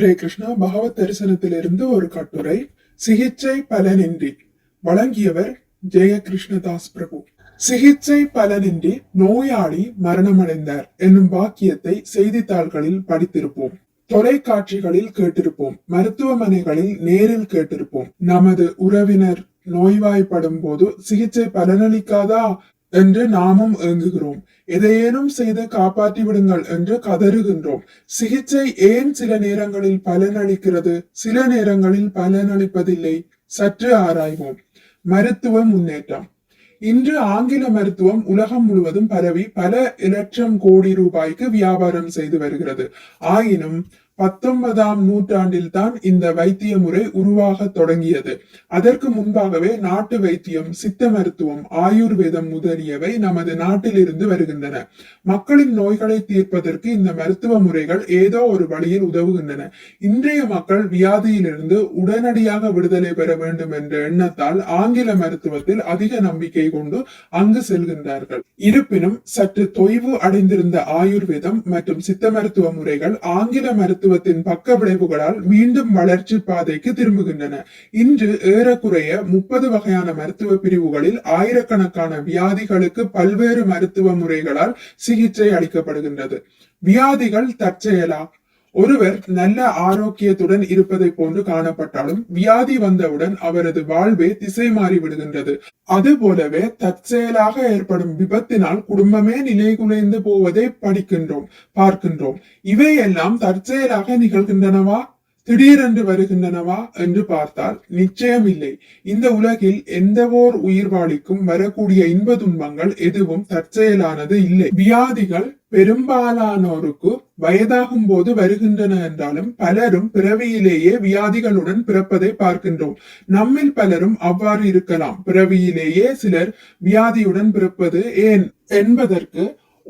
ஹரே கிருஷ்ணா பகவத் தரிசனத்திலிருந்து ஒரு கட்டுரை சிகிச்சை பலனின்றி வழங்கியவர் ஜெயகிருஷ்ணதாஸ் பிரபு. சிகிச்சை பலனின்றி நோயாளி மரணமடைந்தார் என்னும் வாக்கியத்தை செய்தித்தாள்களில் படித்திருப்போம். தொலைக்காட்சிகளில் கேட்டிருப்போம். மருத்துவமனைகளில் நேரில் கேட்டிருப்போம். நமது உறவினர் நோய்வாய்ப்படும் போது சிகிச்சை பலனளிக்காதா? என்று நாமும் ஏங்குகிறோம். எதையேனும் செய்து காப்பாற்றி விடுங்கள் என்று கதறுகின்றோம். சிகிச்சை ஏன் சில நேரங்களில் பலனளிக்கிறது? சில நேரங்களில் பலனளிப்பதில்லை. சற்று ஆராய்வோம். மருத்துவ முன்னேற்றம். இன்று ஆங்கில மருத்துவம் உலகம் முழுவதும் பரவி பல இலட்சம் கோடி ரூபாய்க்கு வியாபாரம் செய்து வருகிறது. ஆயினும் பத்தொன்பதாம் நூற்றாண்டில் தான் இந்த வைத்திய முறை உருவாக தொடங்கியது. அதற்கு முன்பாகவே நாட்டு வைத்தியம் சித்த மருத்துவம் ஆயுர்வேதம் முதலியவை நமது நாட்டில் இருந்து வருகின்றன. மக்களின் நோய்களை தீர்ப்பதற்கு இந்த மருத்துவ முறைகள் ஏதோ ஒரு வழியில் உதவுகின்றன. இன்றைய மக்கள் வியாதியிலிருந்து உடனடியாக விடுதலை பெற வேண்டும் என்ற எண்ணத்தால் ஆங்கில மருத்துவத்தில் அதிக நம்பிக்கை கொண்டு அங்கு செல்கின்றார்கள். இருப்பினும் சற்று தொய்வு அடைந்திருந்த ஆயுர்வேதம் மற்றும் சித்த மருத்துவ முறைகள் ஆங்கில மருத்துவத்தின் பக்க விளைவுகளால் மீண்டும் வளர்ச்சி பாதைக்கு திரும்புகின்றன. இன்று ஏறக்குறைய முப்பது வகையான மருத்துவ பிரிவுகளில் ஆயிரக்கணக்கான வியாதிகளுக்கு பல்வேறு மருத்துவ முறைகளால் சிகிச்சை அளிக்கப்படுகின்றது. வியாதிகள் தற்செயலா ஒருவர் நல்ல ஆரோக்கியத்துடன் இருப்பதை போன்று காணப்பட்டாலும் வியாதி வந்தவுடன் அவரது வாழ்வே திசை மாறி விடுகின்றது. அது போலவே தற்செயலாக ஏற்படும் விபத்தினால் குடும்பமே நிலைகுலைந்து போவதை படிக்கின்றோம் பார்க்கின்றோம். இவையெல்லாம் தற்செயலாக நிகழ்கின்றனவா? திடீரென்று வருகின்றனவா என்று பார்த்தால் நிச்சயம் இல்லை இந்த உலகில் எந்த ஓர் உயிர்வாளிக்கும் வரக்கூடிய இன்ப துன்பங்கள் எதுவும் தற்செயலானது இல்லை. வியாதிகள் பெரும்பாலானோருக்கு வயதாகும் போது வருகின்றன என்றாலும் பலரும் பிறவியிலேயே வியாதிகளுடன் பிறப்பதை பார்க்கின்றோம். நம்மில் பலரும் அவ்வாறு இருக்கலாம். பிறவியிலேயே சிலர் வியாதியுடன் பிறப்பது ஏன் என்பதற்கு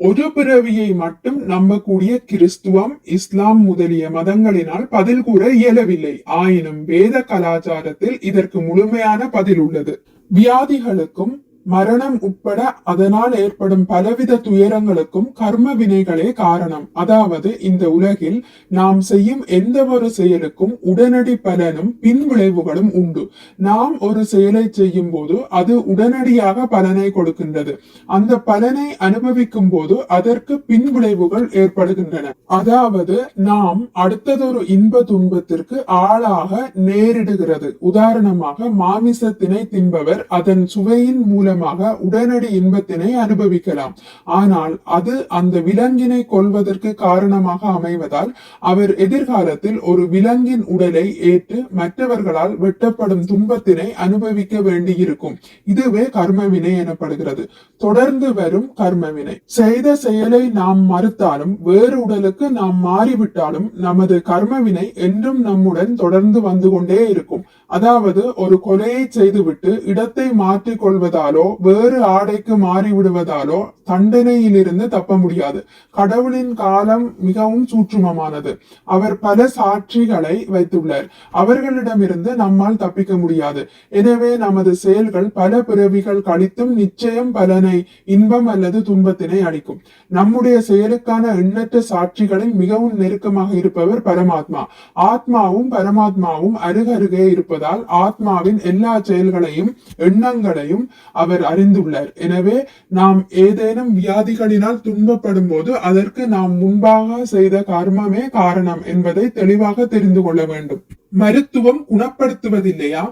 ஒரு பிறவியை மட்டும் நம்பக்கூடிய கிறிஸ்துவம் இஸ்லாம் முதலிய மதங்களினால் பதில் கூற இயலவில்லை. ஆயினும் வேத கலாச்சாரத்தில் இதற்கு முழுமையான பதில் உள்ளது. வியாதிகளுக்கும் மரணம் உட்பட அதனால் ஏற்படும் பலவித துயரங்களுக்கும் கர்ம வினைகளே காரணம். அதாவது இந்த உலகில் நாம் செய்யும் எந்த ஒரு செயலுக்கும் உடனடி பலனும் பின் விளைவுகளும் உண்டு. நாம் ஒரு செயலை செய்யும் போது அது உடனடியாக பலனை கொடுக்கின்றது. அந்த பலனை அனுபவிக்கும் போது அதற்கு பின் விளைவுகள் ஏற்படுகின்றன. அதாவது நாம் அடுத்ததொரு இன்ப துன்பத்திற்கு ஆளாக நேரிடுகிறது. உதாரணமாக மாமிசத்தினை தின்பவர் அதன் சுவையின் மூலம் மூலமாக உடனடி இன்பத்தினை அனுபவிக்கலாம். ஆனால் அது அந்த விலங்கினை கொள்வதற்கு காரணமாக அமைவதால் அவர் எதிர்காலத்தில் ஒரு விலங்கின் உடலை ஏற்று மற்றவர்களால் வெட்டப்படும் துன்பத்தினை அனுபவிக்க வேண்டியிருக்கும். இதுவே கர்மவினை எனப்படுகிறது. தொடர்ந்து வரும் கர்மவினை. செய்த செயலை நாம் மறுத்தாலும் வேறு உடலுக்கு நாம் மாறிவிட்டாலும் நமது கர்மவினை என்றும் நம்முடன் தொடர்ந்து வந்து கொண்டே இருக்கும். அதாவது ஒரு கொலையை செய்துவிட்டு இடத்தை மாற்றிக் கொள்வதாலோ வேறு ஆடைக்கு மாறிவிடுவதாலோ தண்டனையிலிருந்து தப்ப முடியாது. கடவுளின் காலம் மிகவும் சூற்றுமமானது அவர் பல சாட்சிகளை வைத்துள்ளார். அவர்களிடமிருந்து நம்மால் தப்பிக்க முடியாது. எனவே நமது செயல்கள் பல பிறவிகள் கழித்தும் நிச்சயம் பலனை இன்பம் அல்லது துன்பத்தினை அளிக்கும். நம்முடைய செயலுக்கான எண்ணற்ற சாட்சிகளில் மிகவும் நெருக்கமாக இருப்பவர் பரமாத்மா. ஆத்மாவும் பரமாத்மாவும் அருகருகே இருப்பது இருப்பதால் ஆத்மாவின் எல்லா செயல்களையும் எண்ணங்களையும் அவர் அறிந்துள்ளார். எனவே நாம் ஏதேனும் வியாதிகளினால் துன்பப்படும் போது அதற்கு நாம் முன்பாக செய்த கர்மமே காரணம் என்பதை தெளிவாக தெரிந்து கொள்ள வேண்டும். மருத்துவம் குணப்படுத்துவதில்லையா?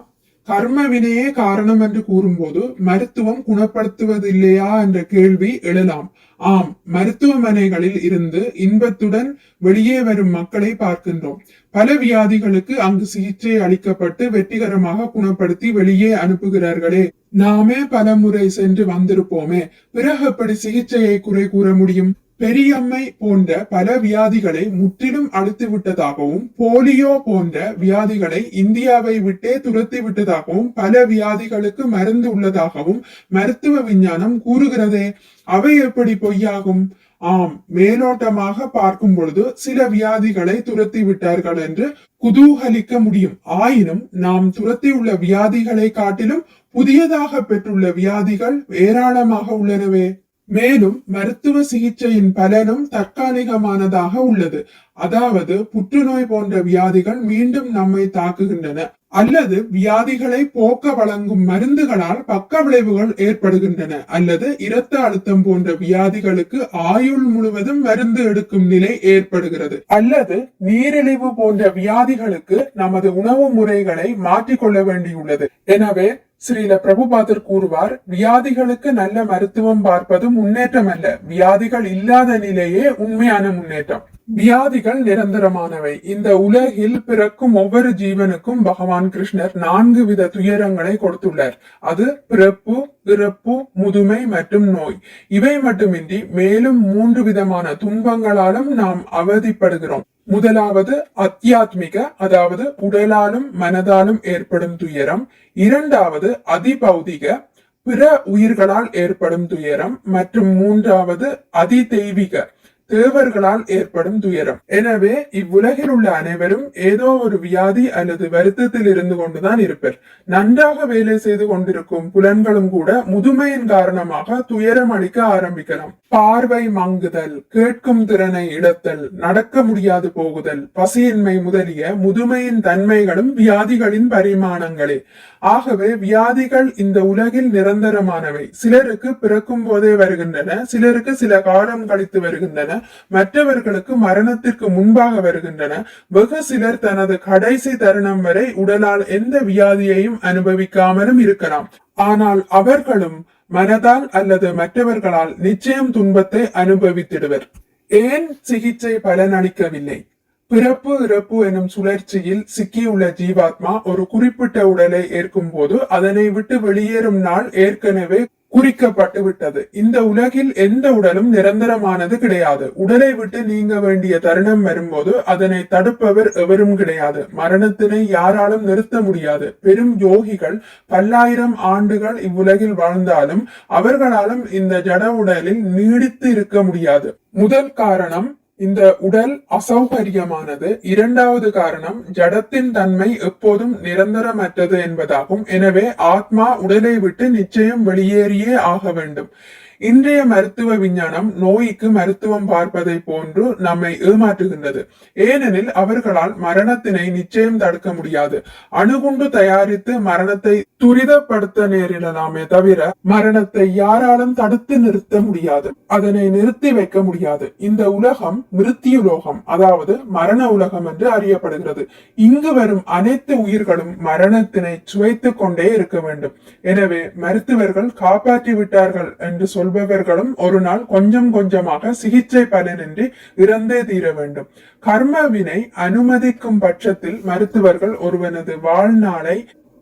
கர்ம வினையே காரணம் என்று கூறும்போது மருத்துவம் குணப்படுத்துவதில்லையா என்ற கேள்வி எழலாம். ஆம் மருத்துவமனைகளில் இருந்து இன்பத்துடன் வெளியே வரும் மக்களை பார்க்கின்றோம். பல வியாதிகளுக்கு அங்கு சிகிச்சை அளிக்கப்பட்டு வெற்றிகரமாக குணப்படுத்தி வெளியே அனுப்புகிறார்களே. நாமே பல முறை சென்று வந்திருப்போமே. பிறகு எப்படி சிகிச்சையை குறை கூற முடியும்? பெரியம்மை போன்ற பல வியாதிகளை முற்றிலும் அழித்து விட்டதாகவும் போலியோ போன்ற வியாதிகளை இந்தியாவை விட்டே துரத்தி விட்டதாகவும் பல வியாதிகளுக்கு மருந்து உள்ளதாகவும் மருத்துவ விஞ்ஞானம் கூறுகிறதே அவை எப்படி பொய்யாகும்? ஆம் மேலோட்டமாக பார்க்கும் பொழுது சில வியாதிகளை துரத்தி விட்டார்கள் என்று குதூகலிக்க முடியும். ஆயினும் நாம் துரத்தியுள்ள வியாதிகளை காட்டிலும் புதியதாக பெற்றுள்ள வியாதிகள் ஏராளமாக உள்ளனவே. மேலும் மருத்துவ சிகிச்சையின் பலனும் தற்காலிகமானதாக உள்ளது. அதாவது புற்றுநோய் போன்ற வியாதிகள் மீண்டும் நம்மை தாக்குகின்றன. அல்லது வியாதிகளை போக்க வழங்கும் மருந்துகளால் பக்க விளைவுகள் ஏற்படுகின்றன. அல்லது இரத்த அழுத்தம் போன்ற வியாதிகளுக்கு ஆயுள் முழுவதும் மருந்து எடுக்கும் நிலை ஏற்படுகிறது. அல்லது நீரிழிவு போன்ற வியாதிகளுக்கு நமது உணவு முறைகளை மாற்றிக்கொள்ள வேண்டியுள்ளது. எனவே ஸ்ரீல பிரபுபாதர் கூறுவார் வியாதிகளுக்கு நல்ல மருத்துவம் பார்ப்பது முன்னேற்றம் அல்ல வியாதிகள் இல்லாத நிலையே உண்மையான முன்னேற்றம். வியாதிகள் நிரந்தரமானவை. இந்த உலகில் பிறக்கும் ஒவ்வொரு ஜீவனுக்கும் பகவான் கிருஷ்ணர் நான்கு வித துயரங்களை கொடுத்துள்ளார். அது பிறப்பு இறப்பு முதுமை மற்றும் நோய். இவை மட்டுமின்றி மேலும் மூன்று விதமான துன்பங்களாலும் நாம் அவதிப்படுகிறோம். முதலாவது அத்தியாத்மிக அதாவது உடலாலும் மனதாலும் ஏற்படும் துயரம். இரண்டாவது அதிபௌதிக பிற உயிர்களால் ஏற்படும் துயரம். மற்றும் மூன்றாவது அதிதெய்வீக தேவர்களால் ஏற்படும் துயரம். எனவே இவ்வுலகில் உள்ள அனைவரும் ஏதோ ஒரு வியாதி அல்லது வருத்தத்தில் இருந்து கொண்டுதான் இருப்பர். நன்றாக வேலை செய்து கொண்டிருக்கும் புலன்களும் கூட முதுமையின் காரணமாக துயரம் அளிக்க ஆரம்பிக்கலாம். பார்வை மங்குதல் கேட்கும் திறனை இழத்தல் நடக்க முடியாது போகுதல் பசியின்மை முதலிய முதுமையின் தன்மைகளும் வியாதிகளின் பரிமாணங்களே. ஆகவே வியாதிகள் இந்த உலகில் நிரந்தரமானவை. சிலருக்கு பிறக்கும் போதே வருகின்றன சிலருக்கு சில காலம் கழித்து வருகின்றன. மற்றவர்களுக்கு மரணத்திற்கு முன்பாக வருகின்றன. வெகு சிலர் தனது கடைசி தருணம் வரை உடலால் எந்த வியாதியையும் அனுபவிக்காமலும் இருக்கலாம். ஆனால் அவர்களும் மனதால் அல்லது மற்றவர்களால் நிச்சயம் துன்பத்தை அனுபவித்திடுவர். ஏன் சிகிச்சை பலனளிக்கவில்லை? பிறப்பு இறப்பு எனும் சுழற்சியில் சிக்கியுள்ள ஜீவாத்மா ஒரு குறிப்பிட்ட உடலை ஏற்கும் போது அதனை விட்டு வெளியேறும் நாள் ஏற்கனவே குறிக்கப்பட்டு விட்டது. இந்த உலகில் எந்த உடலும் நிரந்தரமானது கிடையாது. உடலை விட்டு நீங்க வேண்டிய தருணம் வரும்போது அதனை தடுப்பவர் எவரும் கிடையாது. மரணத்தினை யாராலும் நிறுத்த முடியாது. பெரும் யோகிகள் பல்லாயிரம் ஆண்டுகள் இவ்வுலகில் வாழ்ந்தாலும் அவர்களாலும் இந்த ஜட உடலில் நீடித்து இருக்க முடியாது. முதல் காரணம் இந்த உடல் அசௌகரியமானது இரண்டாவது காரணம் ஜடத்தின் தன்மை எப்போதும் நிரந்தரமற்றது என்பதாகும். எனவே ஆத்மா உடலை விட்டு நிச்சயம் வெளியேறியே ஆக வேண்டும். இன்றைய மருத்துவ விஞ்ஞானம் நோய்க்கு மருத்துவம் பார்ப்பதை போன்று நம்மை ஏமாற்றுகின்றது. ஏனெனில் அவர்களால் மரணத்தினை நிச்சயம் தடுக்க முடியாது. அணுகுண்டு தயாரித்து மரணத்தை துரிதப்படுத்த நேரிடலாமே தவிர மரணத்தை யாராலும் தடுத்து நிறுத்த முடியாது. அதனை நிறுத்தி வைக்க முடியாது. இந்த உலகம் மிருத்தியுலோகம் அதாவது மரண உலகம் என்று அறியப்படுகிறது. இங்கு வரும் அனைத்து உயிர்களும் மரணத்தினை சுவைத்துக் கொண்டே இருக்க வேண்டும். எனவே மருத்துவர்கள் காப்பாற்றி விட்டார்கள் என்று சொல்ல சொல்பவர்களும் ஒரு நாள் கொஞ்சம் கொஞ்சமாக சிகிச்சை பலனின்றி இறந்தே தீர வேண்டும். கர்மவினை அனுமதிக்கும் பட்சத்தில் மருத்துவர்கள் ஒருவனது வாழ்நாளை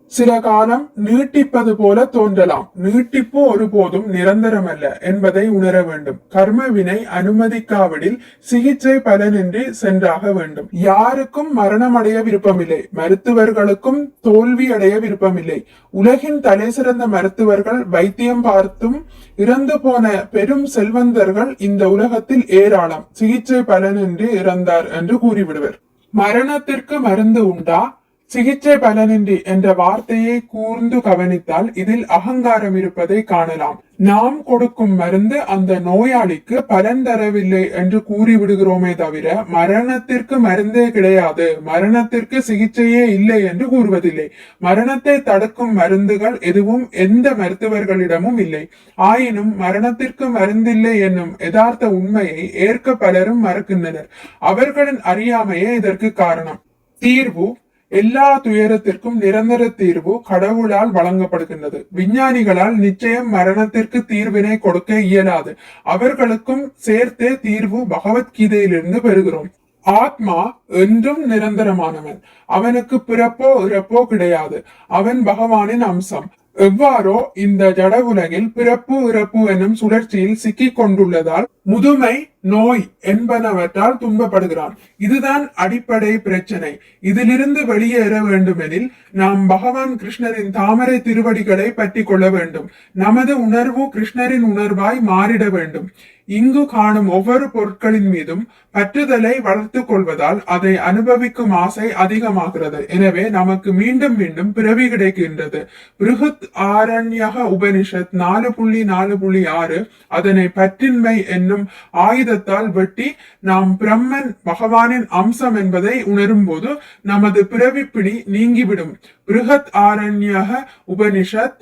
சில காலம் நீட்டிப்பது போல தோன்றலாம். நீட்டிப்பு ஒருபோதும் நிரந்தரமல்ல என்பதை உணர வேண்டும். கர்ம வினை அனுமதிக்காவிடில் சிகிச்சை பலனின்றி சென்றாக வேண்டும். யாருக்கும் மரணம் அடைய விருப்பமில்லை. மருத்துவர்களுக்கும் தோல்வி அடைய விருப்பமில்லை. உலகின் தலை சிறந்த மருத்துவர்கள் வைத்தியம் பார்த்தும் இறந்து போன பெரும் செல்வந்தர்கள் இந்த உலகத்தில் ஏராளம். சிகிச்சை பலனின்றி இறந்தார் என்று கூறிவிடுவர். மரணத்திற்கு மருந்து உண்டா? சிகிச்சை பலனின்றி என்ற வார்த்தையை கூர்ந்து கவனித்தால் இதில் அகங்காரம் இருப்பதை காணலாம். நாம் கொடுக்கும் மருந்து அந்த நோயாளிக்கு பலன் தரவில்லை என்று கூறிவிடுகிறோமே தவிர மரணத்திற்கு மருந்தே கிடையாது. மரணத்திற்கு சிகிச்சையே இல்லை என்று கூறுவதில்லை. மரணத்தை தடுக்கும் மருந்துகள் எதுவும் எந்த மருத்துவர்களிடமும் இல்லை. ஆயினும் மரணத்திற்கு மருந்தில்லை என்னும் யதார்த்த உண்மையை ஏற்க பலரும் மறக்கின்றனர். அவர்களின் அறியாமையே இதற்கு காரணம். தீர்வு எல்லா துயரத்திற்கும் நிரந்தர தீர்வு கடவுளால் வழங்கப்படுகின்றது. விஞ்ஞானிகளால் நிச்சயம் மரணத்திற்கு தீர்வினை கொடுக்க இயலாது. அவர்களுக்கும் சேர்த்தே தீர்வு பகவத்கீதையிலிருந்து பெறுகிறோம். ஆத்மா என்றும் நிரந்தரமானவன். அவனுக்கு பிறப்போ இறப்போ கிடையாது. அவன் பகவானின் அம்சம். எவ்வாறோ இந்த ஜட உலகில் பிறப்பு இறப்பு எனும் சுழற்சியில் சிக்கிக் கொண்டுள்ளதால் முதுமை நோய் என்பனவற்றால் துன்பப்படுகிறான். இதுதான் அடிப்படை பிரச்சனை. இதிலிருந்து வெளியேற வேண்டுமெனில் நாம் பகவான் கிருஷ்ணரின் தாமரை திருவடிகளை பற்றி கொள்ள வேண்டும். நமது உணர்வு கிருஷ்ணரின் உணர்வாய் மாறிட வேண்டும். இங்கு காணும் ஒவ்வொரு பொருட்களின் மீதும் பற்றுதலை வளர்த்துக் கொள்வதால் அதை அனுபவிக்கும் ஆசை அதிகமாகிறது. எனவே நமக்கு மீண்டும் மீண்டும் பிறவி கிடைக்கின்றது. பிருகத் ஆரண்யக உபனிஷத் நாலு புள்ளி நாலு புள்ளி ஆறு அதனை பற்றின்மை என்னும் ஆயுத ஆயுதத்தால் வெட்டி நாம் பிரம்மன் பகவானின் அம்சம் என்பதை உணரும் போது நமது பிறவிப்பிடி நீங்கிவிடும். பிருகத் ஆரண்யக உபனிஷத்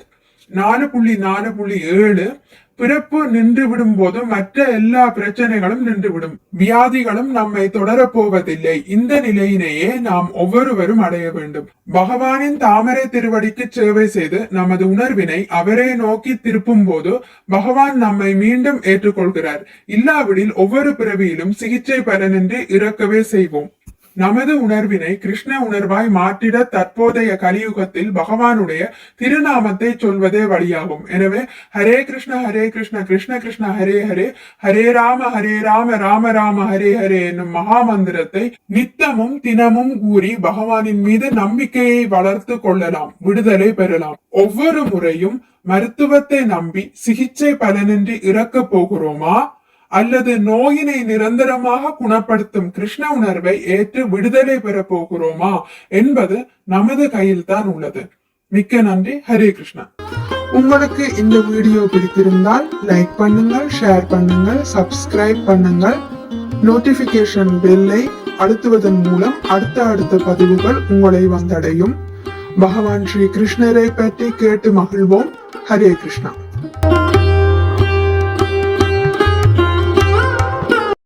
நாலு புள்ளி நாலு புள்ளி ஏழு பிறப்பு நின்று விடும் போது மற்ற எல்லா பிரச்சனைகளும் நின்றுவிடும் வியாதிகளும் நம்மை தொடரப் போவதில்லை. இந்த நிலையினையே நாம் ஒவ்வொருவரும் அடைய வேண்டும். பகவானின் தாமரை திருவடிக்கு சேவை செய்து நமது உணர்வினை அவரே நோக்கி திருப்பும் போது பகவான் நம்மை மீண்டும் ஏற்றுக்கொள்கிறார். இல்லாவிடில் ஒவ்வொரு பிறவியிலும் சிகிச்சை பலனின்றி இறக்கவே செய்வோம். நமது உணர்வினை கிருஷ்ண உணர்வாய் மாற்றிட தற்போதைய கலியுகத்தில் பகவானுடைய திருநாமத்தை சொல்வதே வழியாகும். எனவே ஹரே கிருஷ்ண ஹரே கிருஷ்ண கிருஷ்ண கிருஷ்ண ஹரே ஹரே ஹரே ராம ஹரே ராம ராம ராம ஹரே ஹரே என்னும் மகா மந்திரத்தை நித்தமும் தினமும் கூறி பகவானின் மீது நம்பிக்கையை வளர்த்து கொள்ளலாம் விடுதலை பெறலாம். ஒவ்வொரு முறையும் மருத்துவத்தை நம்பி சிகிச்சை பலனின்றி இறக்கப் போகிறோமா? அல்லது நோயினை நிரந்தரமாக குணப்படுத்தும் கிருஷ்ண உணர்வை ஏற்று விடுதலை பெற போகிறோமா என்பது நமது கையில் தான் உள்ளது. மிக்க நன்றி. ஹரே கிருஷ்ணா. உங்களுக்கு இந்த வீடியோ பிடித்திருந்தால் லைக் பண்ணுங்கள் ஷேர் பண்ணுங்கள் சப்ஸ்கிரைப் பண்ணுங்கள். நோட்டிபிகேஷன் பெல்லை அழுத்துவதன் மூலம் அடுத்த அடுத்த பதிவுகள் உங்களை வந்தடையும். பகவான் ஸ்ரீ கிருஷ்ணரை பற்றி கேட்டு மகிழ்வோம். ஹரே கிருஷ்ணா.